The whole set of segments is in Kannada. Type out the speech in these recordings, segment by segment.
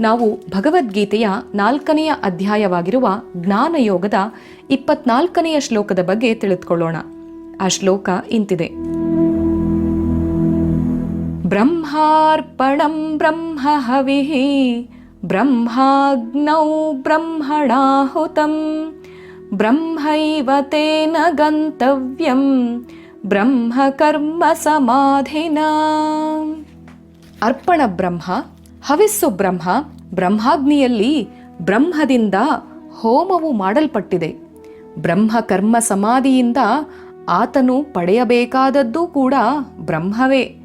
ನಾವು ಭಗವದ್ಗೀತೆಯ ನಾಲ್ಕನೆಯ ಅಧ್ಯಾಯವಾಗಿರುವ ಜ್ಞಾನಯೋಗದ ಇಪ್ಪತ್ನಾಲ್ಕನೆಯ ಶ್ಲೋಕದ ಬಗ್ಗೆ ತಿಳಿದುಕೊಳ್ಳೋಣ. ಆ ಶ್ಲೋಕ ಇಂತಿದೆ. ಬ್ರಹ್ಮಾರ್ಪಣಂ ಬ್ರಹ್ಮ ಹವಿಃ ಬ್ರಹ್ಮಾಗ್ನೌ ಬ್ರಹ್ಮಣಾಹುತಂ ಬ್ರಹ್ಮೈವ ತೇನ ಗಂತವ್ಯಂ ಬ್ರಹ್ಮ ಕರ್ಮ ಸಮಾಧಿನ. ಅರ್ಪಣ ಬ್ರಹ್ಮ ಹವಿಸ್ಸು ಬ್ರಹ್ಮ, ಬ್ರಹ್ಮಾಗ್ನಿಯಲ್ಲಿ ಬ್ರಹ್ಮದಿಂದ ಹೋಮವು ಮಾಡಲ್ಪಟ್ಟಿದೆ. ಬ್ರಹ್ಮ ಕರ್ಮ ಸಮಾಧಿಯಿಂದ ಆತನು ಪಡೆಯಬೇಕಾದದ್ದು ಕೂಡ ಬ್ರಹ್ಮವೇ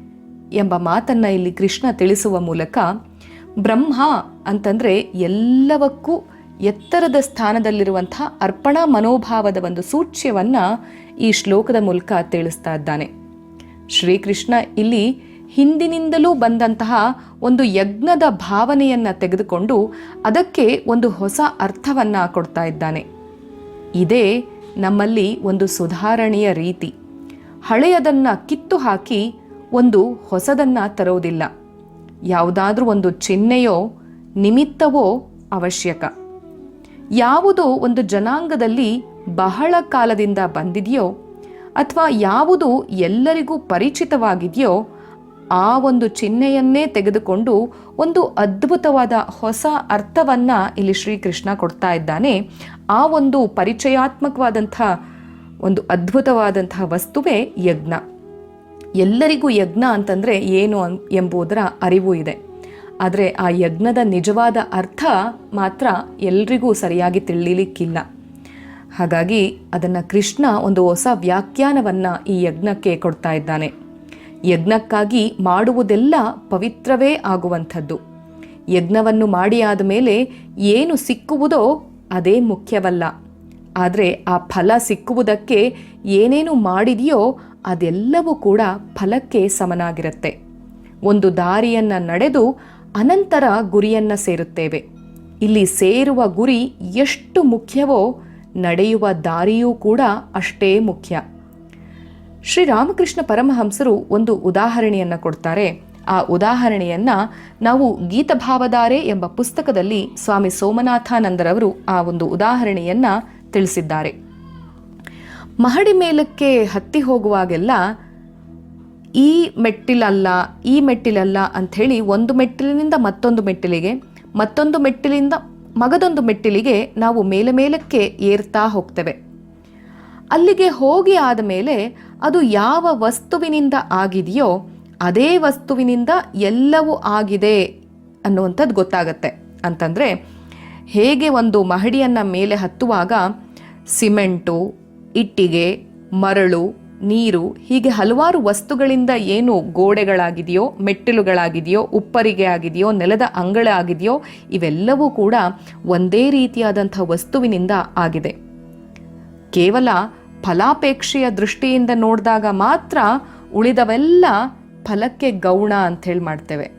ಎಂಬ ಮಾತನ್ನ ಇಲ್ಲಿ ಕೃಷ್ಣ ತಿಳಿಸುವ ಮೂಲಕ ಬ್ರಹ್ಮ ಅಂತಂದ್ರೆ ಎಲ್ಲವಕ್ಕೂ ಎತ್ತರದ ಸ್ಥಾನದಲ್ಲಿರುವಂಥ ಅರ್ಪಣಾ ಮನೋಭಾವದ ಒಂದು ಸೂಚ್ಯವನ್ನು ಈ ಶ್ಲೋಕದ ಮೂಲಕ ತಿಳಿಸ್ತಾ ಇದ್ದಾನೆ. ಶ್ರೀಕೃಷ್ಣ ಇಲ್ಲಿ ಹಿಂದಿನಿಂದಲೂ ಬಂದಂತಹ ಒಂದು ಯಜ್ಞದ ಭಾವನೆಯನ್ನು ತೆಗೆದುಕೊಂಡು ಅದಕ್ಕೆ ಒಂದು ಹೊಸ ಅರ್ಥವನ್ನು ಕೊಡ್ತಾ ಇದ್ದಾನೆ. ಇದೇ ನಮ್ಮಲ್ಲಿ ಒಂದು ಸುಧಾರಣೆಯ ರೀತಿ. ಹಳೆಯದನ್ನು ಕಿತ್ತು ಹಾಕಿ ಒಂದು ಹೊಸದನ್ನು ತರೋದಿಲ್ಲ. ಯಾವುದಾದ್ರೂ ಒಂದು ಚಿಹ್ನೆಯೋ ನಿಮಿತ್ತವೋ ಅವಶ್ಯಕ. ಯಾವುದು ಒಂದು ಜನಾಂಗದಲ್ಲಿ ಬಹಳ ಕಾಲದಿಂದ ಬಂದಿದೆಯೋ ಅಥವಾ ಯಾವುದು ಎಲ್ಲರಿಗೂ ಪರಿಚಿತವಾಗಿದೆಯೋ ಆ ಒಂದು ಚಿಹ್ನೆಯನ್ನೇ ತೆಗೆದುಕೊಂಡು ಒಂದು ಅದ್ಭುತವಾದ ಹೊಸ ಅರ್ಥವನ್ನ ಇಲ್ಲಿ ಶ್ರೀಕೃಷ್ಣ ಕೊಡ್ತಾ ಇದ್ದಾನೆ. ಆ ಒಂದು ಪರಿಚಯಾತ್ಮಕವಾದಂಥ ಒಂದು ಅದ್ಭುತವಾದಂತಹ ವಸ್ತುವೇ ಯಜ್ಞ. ಎಲ್ಲರಿಗೂ ಯಜ್ಞ ಅಂತಂದರೆ ಏನು ಎಂಬುದರ ಅರಿವು ಇದೆ. ಆದರೆ ಆ ಯಜ್ಞದ ನಿಜವಾದ ಅರ್ಥ ಮಾತ್ರ ಎಲ್ರಿಗೂ ಸರಿಯಾಗಿ ತಿಳಿಲಿಕ್ಕಿಲ್ಲ. ಹಾಗಾಗಿ ಅದನ್ನು ಕೃಷ್ಣ ಒಂದು ಹೊಸ ವ್ಯಾಖ್ಯಾನವನ್ನು ಈ ಯಜ್ಞಕ್ಕೆ ಕೊಡ್ತಾ ಇದ್ದಾನೆ. ಯಜ್ಞಕ್ಕಾಗಿ ಮಾಡುವುದೆಲ್ಲ ಪವಿತ್ರವೇ ಆಗುವಂಥದ್ದು. ಯಜ್ಞವನ್ನು ಮಾಡಿ ಆದ ಮೇಲೆ ಏನು ಸಿಕ್ಕುವುದೋ ಅದೇ ಮುಖ್ಯವಲ್ಲ. ಆದರೆ ಆ ಫಲ ಸಿಕ್ಕುವುದಕ್ಕೆ ಏನೇನು ಮಾಡಿದೆಯೋ ಅದೆಲ್ಲವೂ ಕೂಡ ಫಲಕ್ಕೆ ಸಮನಾಗಿರುತ್ತೆ. ಒಂದು ದಾರಿಯನ್ನ ನಡೆದು ಅನಂತರ ಗುರಿಯನ್ನ ಸೇರುತ್ತೇವೆ. ಇಲ್ಲಿ ಸೇರುವ ಗುರಿ ಎಷ್ಟು ಮುಖ್ಯವೋ ನಡೆಯುವ ದಾರಿಯೂ ಕೂಡ ಅಷ್ಟೇ ಮುಖ್ಯ. ಶ್ರೀರಾಮಕೃಷ್ಣ ಪರಮಹಂಸರು ಒಂದು ಉದಾಹರಣೆಯನ್ನ ಕೊಡ್ತಾರೆ. ಆ ಉದಾಹರಣೆಯನ್ನ ನಾವು ಗೀತಭಾವಧಾರೆ ಎಂಬ ಪುಸ್ತಕದಲ್ಲಿ ಸ್ವಾಮಿ ಸೋಮನಾಥಾನಂದರವರು ಆ ಒಂದು ಉದಾಹರಣೆಯನ್ನ ತಿಳಿಸಿದ್ದಾರೆ. ಮಹಡಿ ಮೇಲಕ್ಕೆ ಹತ್ತಿ ಹೋಗುವಾಗೆಲ್ಲ ಈ ಮೆಟ್ಟಿಲಲ್ಲ ಈ ಮೆಟ್ಟಿಲಲ್ಲ ಅಂಥೇಳಿ ಒಂದು ಮೆಟ್ಟಿಲಿನಿಂದ ಮತ್ತೊಂದು ಮೆಟ್ಟಿಲಿಗೆ, ಮತ್ತೊಂದು ಮೆಟ್ಟಿಲಿಂದ ಮಗದೊಂದು ಮೆಟ್ಟಿಲಿಗೆ ನಾವು ಮೇಲೆ ಮೇಲಕ್ಕೆ ಏರ್ತಾ ಹೋಗ್ತೇವೆ. ಅಲ್ಲಿಗೆ ಹೋಗಿ ಆದ ಮೇಲೆ ಅದು ಯಾವ ವಸ್ತುವಿನಿಂದ ಆಗಿದೆಯೋ ಅದೇ ವಸ್ತುವಿನಿಂದ ಎಲ್ಲವೂ ಆಗಿದೆ ಅನ್ನುವಂಥದ್ದು ಗೊತ್ತಾಗತ್ತೆ. ಅಂತಂದರೆ ಹೇಗೆ ಒಂದು ಮಹಡಿಯನ್ನು ಮೇಲೆ ಹತ್ತುವಾಗ ಸಿಮೆಂಟು, ಇಟ್ಟಿಗೆ, ಮರಳು, ನೀರು, ಹೀಗೆ ಹಲವಾರು ವಸ್ತುಗಳಿಂದ ಏನು ಗೋಡೆಗಳಾಗಿದೆಯೋ, ಮೆಟ್ಟಿಲುಗಳಾಗಿದೆಯೋ, ಉಪ್ಪರಿಗೆ ಆಗಿದೆಯೋ, ನೆಲದ ಅಂಗಳ ಆಗಿದೆಯೋ, ಇವೆಲ್ಲವೂ ಕೂಡ ಒಂದೇ ರೀತಿಯಾದಂಥ ವಸ್ತುವಿನಿಂದ ಆಗಿದೆ. ಕೇವಲ ಫಲಾಪೇಕ್ಷೆಯ ದೃಷ್ಟಿಯಿಂದ ನೋಡಿದಾಗ ಮಾತ್ರ ಉಳಿದವೆಲ್ಲ ಫಲಕ್ಕೆ ಗೌಣ ಅಂಥೇಳಿ ಮಾಡ್ತೇವೆ.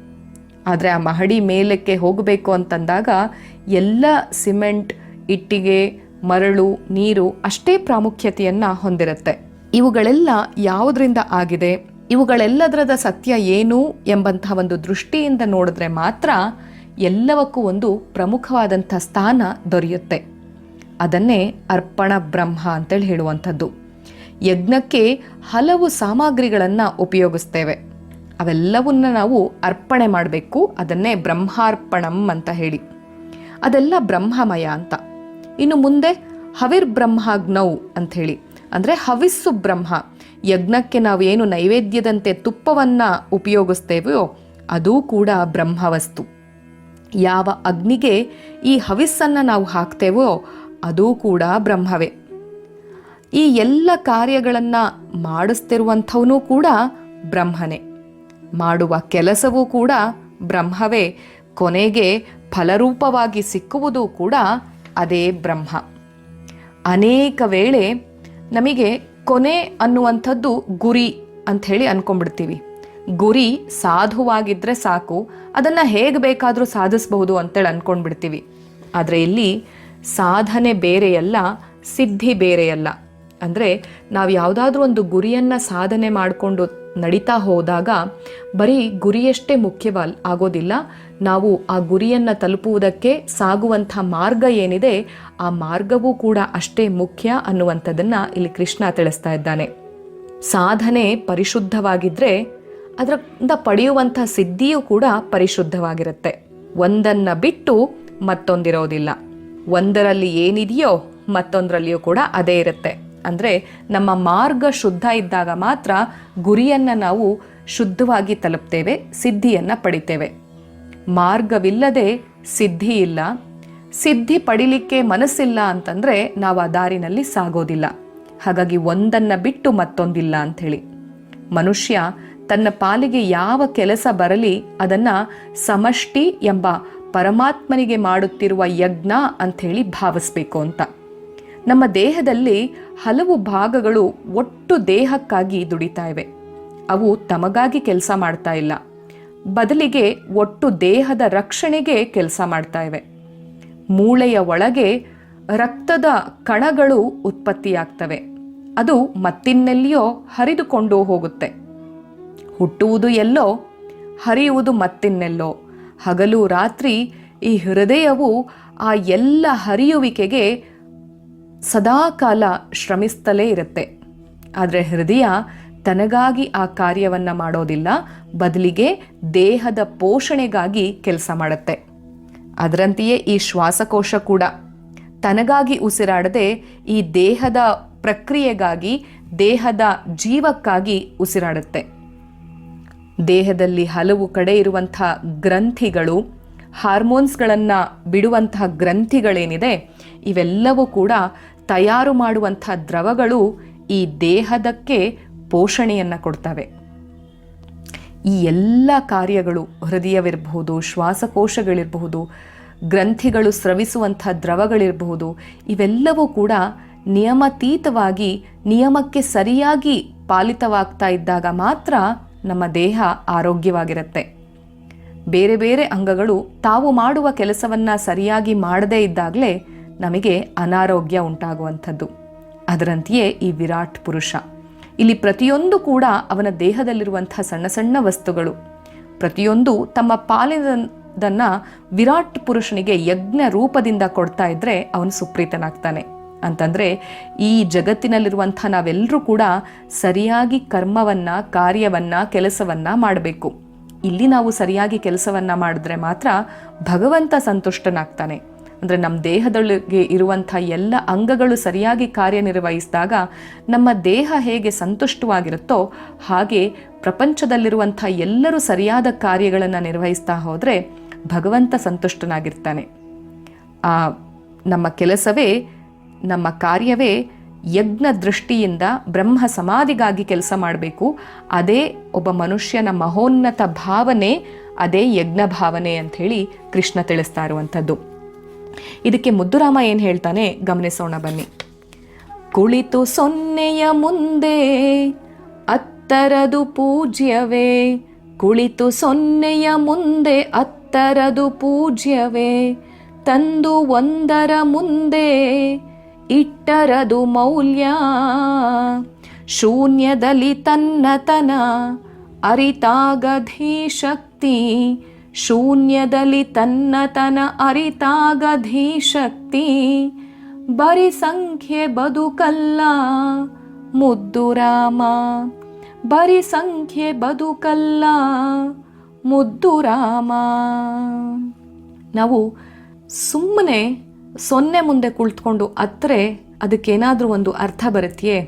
ಆದರೆ ಆ ಮಹಡಿ ಮೇಲಕ್ಕೆ ಹೋಗಬೇಕು ಅಂತಂದಾಗ ಎಲ್ಲ ಸಿಮೆಂಟ್, ಇಟ್ಟಿಗೆ, ಮರಳು, ನೀರು ಅಷ್ಟೇ ಪ್ರಾಮುಖ್ಯತೆಯನ್ನು ಹೊಂದಿರುತ್ತೆ. ಇವುಗಳೆಲ್ಲ ಯಾವುದರಿಂದ ಆಗಿದೆ? ಇವುಗಳೆಲ್ಲದರದ ಸತ್ಯ ಏನು ಎಂಬಂತಹ ಒಂದು ದೃಷ್ಟಿಯಿಂದ ನೋಡಿದ್ರೆ ಮಾತ್ರ ಎಲ್ಲವಕ್ಕೂ ಒಂದು ಪ್ರಮುಖವಾದಂಥ ಸ್ಥಾನ ದೊರೆಯುತ್ತೆ. ಅದನ್ನೇ ಅರ್ಪಣ ಬ್ರಹ್ಮ ಅಂತೇಳಿ ಹೇಳುವಂಥದ್ದು. ಯಜ್ಞಕ್ಕೆ ಹಲವು ಸಾಮಗ್ರಿಗಳನ್ನು ಉಪಯೋಗಿಸ್ತೇವೆ. ಅವೆಲ್ಲವನ್ನ ನಾವು ಅರ್ಪಣೆ ಮಾಡಬೇಕು, ಅದನ್ನೇ ಬ್ರಹ್ಮಾರ್ಪಣಂ ಅಂತ ಹೇಳಿ. ಅದೆಲ್ಲ ಬ್ರಹ್ಮಮಯ ಅಂತ. ಇನ್ನು ಮುಂದೆ ಹವಿರ್ ಬ್ರಹ್ಮಾಗ್ನೌ ಅಂಥೇಳಿ ಅಂದರೆ ಹವಿಸ್ಸು ಬ್ರಹ್ಮ. ಯಜ್ಞಕ್ಕೆ ನಾವು ಏನು ನೈವೇದ್ಯದಂತೆ ತುಪ್ಪವನ್ನು ಉಪಯೋಗಿಸ್ತೇವೆಯೋ, ಅದೂ ಕೂಡ ಬ್ರಹ್ಮವಸ್ತು. ಯಾವ ಅಗ್ನಿಗೆ ಈ ಹವಿಸ್ಸನ್ನು ನಾವು ಹಾಕ್ತೇವೋ ಅದೂ ಕೂಡ ಬ್ರಹ್ಮವೇ. ಈ ಎಲ್ಲ ಕಾರ್ಯಗಳನ್ನು ಮಾಡಿಸ್ತಿರುವಂಥವನು ಕೂಡ ಬ್ರಹ್ಮನೇ. ಮಾಡುವ ಕೆಲಸವೂ ಕೂಡ ಬ್ರಹ್ಮವೇ. ಕೊನೆಗೆ ಫಲರೂಪವಾಗಿ ಸಿಕ್ಕುವುದು ಕೂಡ ಅದೇ ಬ್ರಹ್ಮ. ಅನೇಕ ವೇಳೆ ನಮಗೆ ಕೊನೆ ಅನ್ನುವಂಥದ್ದು ಗುರಿ ಅಂಥೇಳಿ ಅನ್ಕೊಂಡ್ಬಿಡ್ತೀವಿ. ಗುರಿ ಸಾಧುವಾಗಿದ್ದರೆ ಸಾಕು, ಅದನ್ನು ಹೇಗೆ ಬೇಕಾದರೂ ಸಾಧಿಸಬಹುದು ಅಂತೇಳಿ ಅನ್ಕೊಂಡ್ಬಿಡ್ತೀವಿ. ಆದರೆ ಇಲ್ಲಿ ಸಾಧನೆ ಬೇರೆಯಲ್ಲ, ಸಿದ್ಧಿ ಬೇರೆಯಲ್ಲ. ಅಂದರೆ ನಾವು ಯಾವುದಾದ್ರೂ ಒಂದು ಗುರಿಯನ್ನು ಸಾಧನೆ ಮಾಡಿಕೊಂಡು ನಡೀತಾ ಹೋದಾಗ ಬರೀ ಗುರಿಯಷ್ಟೇ ಮುಖ್ಯವಲ್, ಆಗೋದಿಲ್ಲ. ನಾವು ಆ ಗುರಿಯನ್ನು ತಲುಪುವುದಕ್ಕೆ ಸಾಗುವಂಥ ಮಾರ್ಗ ಏನಿದೆ, ಆ ಮಾರ್ಗವೂ ಕೂಡ ಅಷ್ಟೇ ಮುಖ್ಯ ಅನ್ನುವಂಥದ್ದನ್ನು ಇಲ್ಲಿ ಕೃಷ್ಣ ತಿಳಿಸ್ತಾ ಇದ್ದಾನೆ. ಸಾಧನೆ ಪರಿಶುದ್ಧವಾಗಿದ್ದರೆ ಅದರಿಂದ ಪಡೆಯುವಂಥ ಸಿದ್ಧಿಯೂ ಕೂಡ ಪರಿಶುದ್ಧವಾಗಿರುತ್ತೆ. ಒಂದನ್ನು ಬಿಟ್ಟು ಮತ್ತೊಂದಿರೋದಿಲ್ಲ. ಒಂದರಲ್ಲಿ ಏನಿದೆಯೋ ಮತ್ತೊಂದರಲ್ಲಿಯೂ ಕೂಡ ಅದೇ ಇರುತ್ತೆ. ಅಂದರೆ ನಮ್ಮ ಮಾರ್ಗ ಶುದ್ಧ ಇದ್ದಾಗ ಮಾತ್ರ ಗುರಿಯನ್ನು ನಾವು ಶುದ್ಧವಾಗಿ ತಲುಪ್ತೇವೆ, ಸಿದ್ಧಿಯನ್ನು ಪಡಿತೇವೆ. ಮಾರ್ಗವಿಲ್ಲದೆ ಸಿದ್ಧಿ ಇಲ್ಲ. ಸಿದ್ಧಿ ಪಡಿಲಿಕ್ಕೆ ಮನಸ್ಸಿಲ್ಲ ಅಂತಂದರೆ ನಾವು ಆ ದಾರಿನಲ್ಲಿ ಸಾಗೋದಿಲ್ಲ. ಹಾಗಾಗಿ ಒಂದನ್ನು ಬಿಟ್ಟು ಮತ್ತೊಂದಿಲ್ಲ ಅಂಥೇಳಿ. ಮನುಷ್ಯ ತನ್ನ ಪಾಲಿಗೆ ಯಾವ ಕೆಲಸ ಬರಲಿ ಅದನ್ನು ಸಮಷ್ಟಿ ಎಂಬ ಪರಮಾತ್ಮನಿಗೆ ಮಾಡುತ್ತಿರುವ ಯಜ್ಞ ಅಂಥೇಳಿ ಭಾವಿಸ್ಬೇಕು ಅಂತ. ನಮ್ಮ ದೇಹದಲ್ಲಿ ಹಲವು ಭಾಗಗಳು ಒಟ್ಟು ದೇಹಕ್ಕಾಗಿ ದುಡಿತಾ ಇವೆ. ಅವು ತಮಗಾಗಿ ಕೆಲಸ ಮಾಡ್ತಾ ಇಲ್ಲ. ಬದಲಿಗೆ ಒಟ್ಟು ದೇಹದ ರಕ್ಷಣೆಗೆ ಕೆಲಸ ಮಾಡ್ತಾ ಇವೆ. ಮೂಳೆಯ ಒಳಗೆ ರಕ್ತದ ಕಣಗಳು ಉತ್ಪತ್ತಿಯಾಗ್ತವೆ. ಅದು ಮತ್ತಿನ್ನೆಲ್ಲಿಯೋ ಹರಿದುಕೊಂಡು ಹೋಗುತ್ತೆ. ಹುಟ್ಟುವುದು ಎಲ್ಲೋ, ಹರಿಯುವುದು ಮತ್ತಿನ್ನೆಲ್ಲೋ ಹಗಲು ರಾತ್ರಿ ಈ ಹೃದಯವು ಆ ಎಲ್ಲ ಹರಿಯುವಿಕೆಗೆ ಸದಾಕಾಲ ಶ್ರಮಿಸ್ತಲೇ ಇರುತ್ತೆ. ಆದರೆ ಹೃದಯ ತನಗಾಗಿ ಆ ಕಾರ್ಯವನ್ನು ಮಾಡೋದಿಲ್ಲ. ಬದಲಿಗೆ ದೇಹದ ಪೋಷಣೆಗಾಗಿ ಕೆಲಸ ಮಾಡುತ್ತೆ. ಅದರಂತೆಯೇ ಈ ಶ್ವಾಸಕೋಶ ಕೂಡ. ತನಗಾಗಿ ಉಸಿರಾಡದೆ ಈ ದೇಹದ ಪ್ರಕ್ರಿಯೆಗಾಗಿ, ದೇಹದ ಜೀವಕ್ಕಾಗಿ ಉಸಿರಾಡುತ್ತೆ. ದೇಹದಲ್ಲಿ ಹಲವು ಕಡೆ ಇರುವಂಥ ಗ್ರಂಥಿಗಳು, ಹಾರ್ಮೋನ್ಸ್ಗಳನ್ನು ಬಿಡುವಂತಹ ಗ್ರಂಥಿಗಳೇನಿದೆ, ಇವೆಲ್ಲವೂ ಕೂಡ ತಯಾರು ಮಾಡುವಂಥ ದ್ರವಗಳು ಈ ದೇಹದಕ್ಕೆ ಪೋಷಣೆಯನ್ನು ಕೊಡ್ತವೆ. ಈ ಎಲ್ಲ ಕಾರ್ಯಗಳು ಹೃದಯವಿರಬಹುದು, ಶ್ವಾಸಕೋಶಗಳಿರಬಹುದು, ಗ್ರಂಥಿಗಳು ಸ್ರವಿಸುವಂಥ ದ್ರವಗಳಿರಬಹುದು, ಇವೆಲ್ಲವೂ ಕೂಡ ನಿಯಮತೀತವಾಗಿ ನಿಯಮಕ್ಕೆ ಸರಿಯಾಗಿ ಪಾಲಿತವಾಗ್ತಾ ಇದ್ದಾಗ ಮಾತ್ರ ನಮ್ಮ ದೇಹ ಆರೋಗ್ಯವಾಗಿರುತ್ತೆ. ಬೇರೆ ಬೇರೆ ಅಂಗಗಳು ತಾವು ಮಾಡುವ ಕೆಲಸವನ್ನು ಸರಿಯಾಗಿ ಮಾಡದೇ ಇದ್ದಾಗಲೇ ನಮಗೆ ಅನಾರೋಗ್ಯ ಉಂಟಾಗುವಂಥದ್ದು. ಅದರಂತೆಯೇ ಈ ವಿರಾಟ್ ಪುರುಷ. ಇಲ್ಲಿ ಪ್ರತಿಯೊಂದು ಕೂಡ ಅವನ ದೇಹದಲ್ಲಿರುವಂಥ ಸಣ್ಣ ಸಣ್ಣ ವಸ್ತುಗಳು. ಪ್ರತಿಯೊಂದು ತಮ್ಮ ಪಾಲಿನದನ್ನ ವಿರಾಟ್ ಪುರುಷನಿಗೆ ಯಜ್ಞ ರೂಪದಿಂದ ಕೊಡ್ತಾ ಇದ್ರೆ ಅವನು ಸುಪ್ರೀತನಾಗ್ತಾನೆ. ಅಂತಂದರೆ ಈ ಜಗತ್ತಿನಲ್ಲಿರುವಂಥ ನಾವೆಲ್ಲರೂ ಕೂಡ ಸರಿಯಾಗಿ ಕರ್ಮವನ್ನು, ಕಾರ್ಯವನ್ನು, ಕೆಲಸವನ್ನು ಮಾಡಬೇಕು. ಇಲ್ಲಿ ನಾವು ಸರಿಯಾಗಿ ಕೆಲಸವನ್ನು ಮಾಡಿದ್ರೆ ಮಾತ್ರ ಭಗವಂತ ಸಂತುಷ್ಟನಾಗ್ತಾನೆ. ಅಂದರೆ ನಮ್ಮ ದೇಹದೊಳಗೆ ಇರುವಂಥ ಎಲ್ಲ ಅಂಗಗಳು ಸರಿಯಾಗಿ ಕಾರ್ಯನಿರ್ವಹಿಸಿದಾಗ ನಮ್ಮ ದೇಹ ಹೇಗೆ ಸಂತುಷ್ಟವಾಗಿರುತ್ತೋ ಹಾಗೆ ಪ್ರಪಂಚದಲ್ಲಿರುವಂಥ ಎಲ್ಲರೂ ಸರಿಯಾದ ಕಾರ್ಯಗಳನ್ನು ನಿರ್ವಹಿಸ್ತಾ ಹೋದರೆ ಭಗವಂತ ಸಂತುಷ್ಟನಾಗಿರ್ತಾನೆ. ಆ, ನಮ್ಮ ಕೆಲಸವೇ ನಮ್ಮ ಕಾರ್ಯವೇ ಯಜ್ಞ ದೃಷ್ಟಿಯಿಂದ ಬ್ರಹ್ಮ ಸಮಾಧಿಗಾಗಿ ಕೆಲಸ ಮಾಡಬೇಕು. ಅದೇ ಒಬ್ಬ ಮನುಷ್ಯನ ಮಹೋನ್ನತ ಭಾವನೆ, ಅದೇ ಯಜ್ಞ ಭಾವನೆ ಅಂಥೇಳಿ ಕೃಷ್ಣ ತಿಳಿಸ್ತಾ ಇರುವಂಥದ್ದು. ಇದಕ್ಕೆ ಮುದ್ದುರಾಮ ಏನು ಹೇಳ್ತಾನೆ? ಗಮನಿಸೋಣ ಬನ್ನಿ. ಕುಳಿತು ಸೊನ್ನೆಯ ಮುಂದೆ ಅತ್ತರದು ಪೂಜ್ಯವೇ. ಕುಳಿತು ಸೊನ್ನೆಯ ಮುಂದೆ ಅತ್ತರದು ಪೂಜ್ಯವೇ. ತಂದು ಒಂದರ ಮುಂದೆ ಇಟ್ಟರದು ಮೌಲ್ಯ. ಶೂನ್ಯದಲ್ಲಿ ತನ್ನತನ, ಅರಿತಾಗಧಿ ಶಕ್ತಿ. ಶೂನ್ಯದಲ್ಲಿ ತನ್ನತನ, ಅರಿತಾಗಧಿ ಶಕ್ತಿ. ಬರಿ ಸಂಖ್ಯೆ ಬದುಕಲ್ಲ ಮುದ್ದು ರಾಮ. ಬರಿ ಸಂಖ್ಯೆ ಬದುಕಲ್ಲ ಮುದ್ದು ರಾಮ. ನಾವು ಸುಮ್ಮನೆ ಸೊನ್ನೆ ಮುಂದೆ ಕುಳಿತುಕೊಂಡು ಅತ್ತರೆ ಅದಕ್ಕೇನಾದರೂ ಒಂದು ಅರ್ಥ ಬರುತ್ತೆಯೇ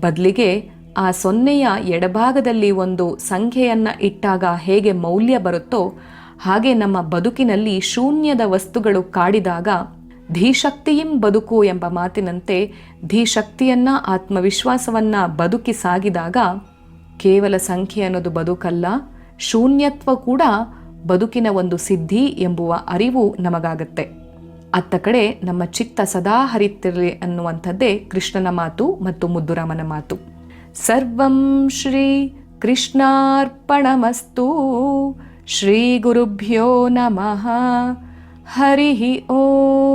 ಬದಲಿಗೆ ಆ ಸೊನ್ನೆಯ ಎಡಭಾಗದಲ್ಲಿ ಒಂದು ಸಂಖ್ಯೆಯನ್ನು ಇಟ್ಟಾಗ ಹೇಗೆ ಮೌಲ್ಯ ಬರುತ್ತೋ, ಹಾಗೆ ನಮ್ಮ ಬದುಕಿನಲ್ಲಿ ಶೂನ್ಯದ ವಸ್ತುಗಳು ಕಾಡಿದಾಗ ಧೀಶಕ್ತಿಯಿಂ ಬದುಕು ಎಂಬ ಮಾತಿನಂತೆ ಧೀಶಕ್ತಿಯನ್ನ, ಆತ್ಮವಿಶ್ವಾಸವನ್ನ ಬದುಕಿ ಸಾಗಿದಾಗ ಕೇವಲ ಸಂಖ್ಯೆ ಅನ್ನೋದು ಬದುಕಲ್ಲ, ಶೂನ್ಯತ್ವ ಕೂಡ ಬದುಕಿನ ಒಂದು ಸಿದ್ಧಿ ಎಂಬುವ ಅರಿವು ನಮಗಾಗತ್ತೆ. ಅತ್ತ ಕಡೆ ನಮ್ಮ ಚಿತ್ತ ಸದಾ ಹರಿತಿರಲಿ ಅನ್ನುವಂಥದ್ದೇ ಕೃಷ್ಣನ ಮಾತು ಮತ್ತು ಮುದ್ದುರಾಮನ ಮಾತು. ಸರ್ವಂ ಶ್ರೀ ಕೃಷ್ಣಾರ್ಪಣಮಸ್ತು. ಶ್ರೀ ಗುರುಭ್ಯೋ ನಮಃ. ಹರಿ ಓಂ.